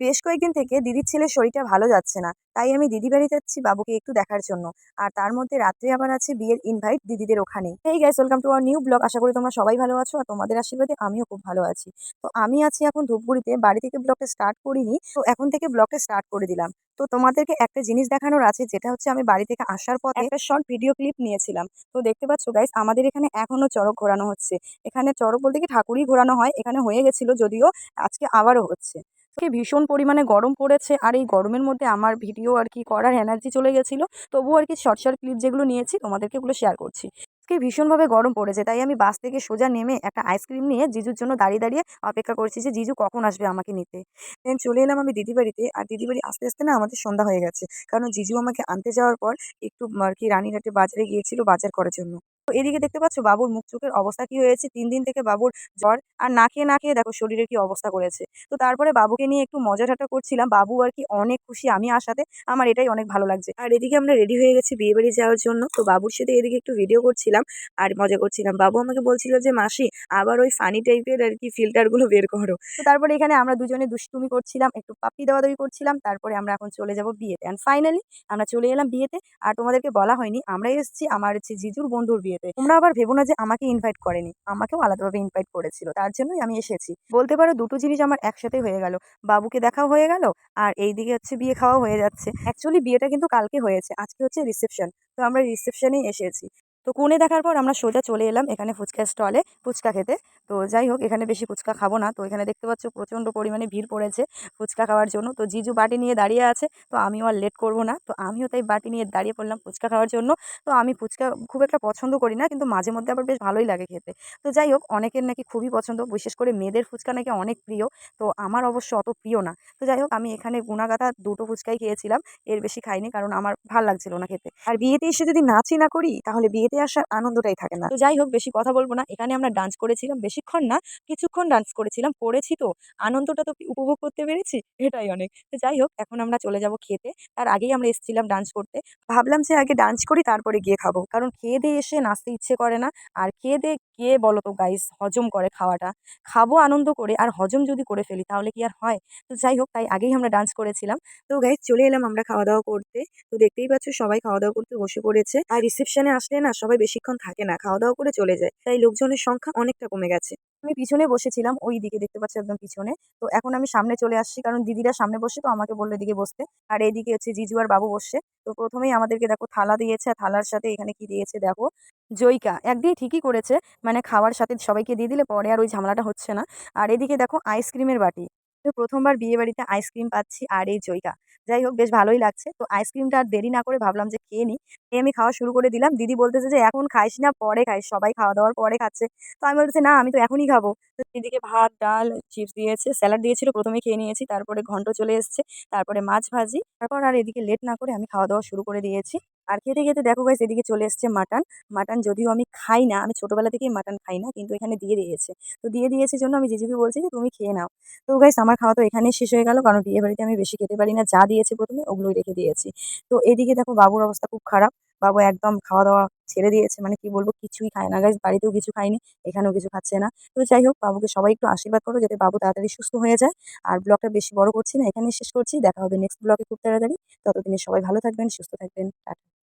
বেশ কয়েকদিন থেকে দিদির ছেলের শরীরটা ভালো যাচ্ছে না, তাই আমি দিদি বাড়ি যাচ্ছি বাবুকে একটু দেখার জন্য। আর তার মধ্যে রাত্রে আবার আছে বিয়ের ইনভাইট দিদিদের ওখানে। এই guys welcome to our new blog আশা করি তোমরা সবাই ভালো আছো আর তোমাদের আশীর্বাদে আমিও খুব ভালো আছি। তো আমি আছি এখন ধূপগুড়িতে, বাড়ি থেকে ব্লগটা স্টার্ট করিনি, তো এখন থেকে ব্লগটা স্টার্ট করে দিলাম। তো তোমাদেরকে একটা জিনিস দেখানোর আছে, যেটা হচ্ছে আমি বাড়ি থেকে আসার পর একটা শর্ট ভিডিও ক্লিপ নিয়েছিলাম। তো দেখতে পাচ্ছ গাইস আমাদের এখানে এখনও চড়ক ঘোরানো হচ্ছে। এখানে চড়ক বলতে কি ঠাকুরই ঘোরানো হয়, এখানে হয়ে গেছিল যদিও আজকে আবারও হচ্ছে। ভীষণ পরিমাণে গরম পড়েছে আর এই গরমের মধ্যে আমার ভিডিও আর কি করার এনার্জি চলে গেছিল। তবুও আর কি শর্ট শর্ট ক্লিপ যেগুলো নিয়েছি তোমাদেরকে এগুলো শেয়ার করছি। আজকে ভীষণভাবে গরম পড়েছে, তাই আমি বাস থেকে সোজা নেমে একটা আইসক্রিম নিয়ে জিজুর জন্য দাঁড়িয়ে দাঁড়িয়ে অপেক্ষা করছি যে জিজু কখন আসবে আমাকে নিতে। দেন চলে এলাম আমি দিদি বাড়িতে আর দিদি বাড়ি আস্তে আস্তে না আমাদের সন্ধ্যা হয়ে গেছে। কারণ জিজু আমাকে আনতে যাওয়ার পর একটু আর কি রানীঘাটে বাজারে গিয়েছিল বাজার করার জন্য। এদিকে দেখতে পাচ্ছ বাবুর মুখ চোখের অবস্থা কি হয়েছে? তিন দিন থেকে বাবুর জ্বর আর না খেয়ে না খেয়ে দেখো শরীরের কি অবস্থা করেছে। তো তারপরে বাবুকে নিয়ে একটু মজা ঠাট্টা করছিলাম। বাবু আর কি অনেক খুশি আমি আসাতে আমার এটাই অনেক ভালো লাগছে। আর এদিকে আমরা রেডি হয়ে গেছি বিয়ে বাড়ি যাওয়ার জন্য। তো বাবুর সাথে এদিকে একটু ভিডিও করছিলাম আর মজা করছিলাম। বাবু আমাকে বলছিল যে, মাসি, আবার ওই ফানি টাইপের আর কি ফিল্টারগুলো বের করো। তো তারপরে এখানে আমরা দুজনে দুষ্টুমি করছিলাম, একটু পাপ্পি দেওয়া দেওয়ি করছিলাম। তারপরে আমরা এখন চলে যাব বিয়েতে। অ্যান্ড ফাইনালি আমরা চলে এলাম বিয়েতে। আর তোমাদেরকে বলা হয়নি, আমরা এসেছি আমার হচ্ছে জিজুর বন্ধুর বিয়েতে। তোমরা আবার ভেবো না যে আমাকে ইনভাইট করেনি। আমাকেও আলাদাভাবে ইনভাইট করেছিল। তার জন্যই আমি এসেছি। বলতে পারো, দুটো জিনিস আমার একসাথে হয়ে গেল। বাবুকে দেখাও হয়ে গেল, আর এইদিকে হচ্ছে বিয়ে খাওয়া হয়ে যাচ্ছে। অ্যাকচুয়ালি বিয়েটা কিন্তু কালকে হয়েছে। আজকে হচ্ছে রিসেপশন তো আমরা রিসেপশনেই এসেছি। তো কোণে দেখার পর আমরা সোজা চলে এলাম এখানে ফুচকা স্টলে ফুচকা খেতে। তো যাই হোক, এখানে বেশি ফুচকা খাব না। তো এখানে দেখতে পাচ্ছ প্রচণ্ড পরিমাণে ভিড় পড়েছে ফুচকা খাওয়ার জন্য। তো জিজু বাটি নিয়ে দাঁড়িয়ে আছে, তো আমিও আর লেট করব না। তো আমিও তাই বাটি নিয়ে দাঁড়িয়ে পড়লাম ফুচকা খাওয়ার জন্য। তো আমি ফুচকা খুব একটা পছন্দ করি না, কিন্তু মাঝে মধ্যে আবার বেশ ভালোই লাগে খেতে। তো যাই হোক, অনেকের নাকি খুবই পছন্দ, বিশেষ করে মেয়েদের ফুচকা নাকি অনেক প্রিয়। তো আমার অবশ্য অত প্রিয় না। তো যাই হোক, আমি এখানে গুণাগাথা দুটো ফুচকাই খেয়েছিলাম। এর বেশি খাইনি, কারণ আমার ভালো লাগছিল না খেতে। আর বিয়েতে এসে যদি নাচই না করি, তাহলে বিয়েতে আসার আনন্দটাই থাকে না। তো যাই হোক, বেশি কথা বলব না। এখানে আমরা ডান্স করেছিলাম, বেশিক্ষণ না, কিছুক্ষণ ডান্স করেছিলাম। করেছি তো। আনন্দটা তো উপভোগ করতে পেরেছি, এটাই অনেক। তো যাই হোক, এখন আমরা চলে যাব খেতে। তার আগেই আমরা এসেছিলাম ডান্স করতে। ভাবলাম যে আগে ডান্স করি, তারপরে গিয়ে খাব। কারণ খেয়ে দিয়ে এসে নাচতে ইচ্ছে করে না। আর খেয়ে দিয়ে কে বলো তো গাইস হজম করে খাওয়াটা। খাব আনন্দ করে, আর হজম যদি করে ফেলি, তাহলে কি আর হয়? তো যাই হোক, তাই আগেই আমরা ডান্স করেছিলাম। তো গাইস চলে এলাম আমরা খাওয়া দাওয়া করতে। তো দেখতেই পাচ্ছ, সবাই খাওয়া দাওয়া করতে বসে পড়েছে। আর রিসেপশনে আসলে না বেশিক্ষণ থাকে না খাওয়া দাওয়া করে চলে যায়। তাই লোকজনের সংখ্যা অনেকটা কমে গেছে। আমি পিছনে বসেছিলাম, ওই দিকে দেখতে পাচ্ছি একদম পিছনে। তো এখন আমি সামনে চলে আসছি, কারণ দিদিরা সামনে বসে তো আমাকে বলল এদিকে বসতে। আর এইদিকে হচ্ছে জিজু আর বাবু বসছে। তো প্রথমেই আমাদেরকে দেখো থালা দিয়েছে থালার সাথে এখানে কি দিয়েছে দেখো? জৈকা একদিন ঠিকই করেছে মানে খাওয়ার সাথে সবাইকে দিয়ে দিলে পরে আর ওই ঝামেলাটা হচ্ছে না। আর এদিকে দেখো আইসক্রিমের বাটি। তো প্রথমবার বিয়ে বাড়িতে আইসক্রিম পাচ্ছি আর এই জৈকা যাই হোক, বেশ ভালোই লাগছে। তো আইসক্রিমটা আর দেরি না করে ভাবলাম যে খেয়ে নিই। খেয়ে আমি খাওয়া শুরু করে দিলাম। দিদি বলতেছে যে, এখন খাইস না, পরে খাইস। সবাই খাওয়া দাওয়ার পরে খাচ্ছে। তো আমি বলতেছি, না, আমি তো এখনই খাব। তো দিদিকে ভাত, ডাল চিপস দিয়েছে স্যালাড দিয়েছিল, প্রথমে খেয়ে নিয়েছি। তারপরে ঘন্ট চলে এসছে, তারপরে মাছ ভাজি। তারপর আর এদিকে লেট না করে আমি খাওয়া দাওয়া শুরু করে দিয়েছি। আর খেতে খেতে দেখো গাইস এদিকে চলে এসছে মাটন মাটন যদিও আমি খাই না, আমি ছোটোবেলা থেকেই মাটন খাই না, কিন্তু এখানে দিয়ে দিয়েছে। তো দিয়ে দিয়েছে জন্য আমি জিজুকে বলছি যে, তুমি খেয়ে নাও। তো গাইস আমার খাওয়া তো এখানেই শেষ হয়ে গেল, কারণ বিয়ে বাড়িতে আমি বেশি খেতে পারি না। যা দিয়েছে প্রথমে, ওগুলোই রেখে দিয়েছি। তো এদিকে দেখো, বাবুর অবস্থা খুব খারাপ। বাবু একদম খাওয়া দাওয়া ছেড়ে দিয়েছে মানে কি বলব, কিছুই খায় না। গাইস বাড়িতেও কিছু খায়নি, এখানেও কিছু খাচ্ছে না। তো যাই হোক, বাবুকে সবাই একটু আশীর্বাদ করো, যাতে বাবু তাড়াতাড়ি সুস্থ হয়ে যায়। আর ব্লগটা বেশি বড় করছি না, এখানেই শেষ করছি। দেখা হবে নেক্সট ব্লগে খুব তাড়াতাড়ি। ততদিনে সবাই ভালো থাকবেন, সুস্থ থাকবেন। টাটা।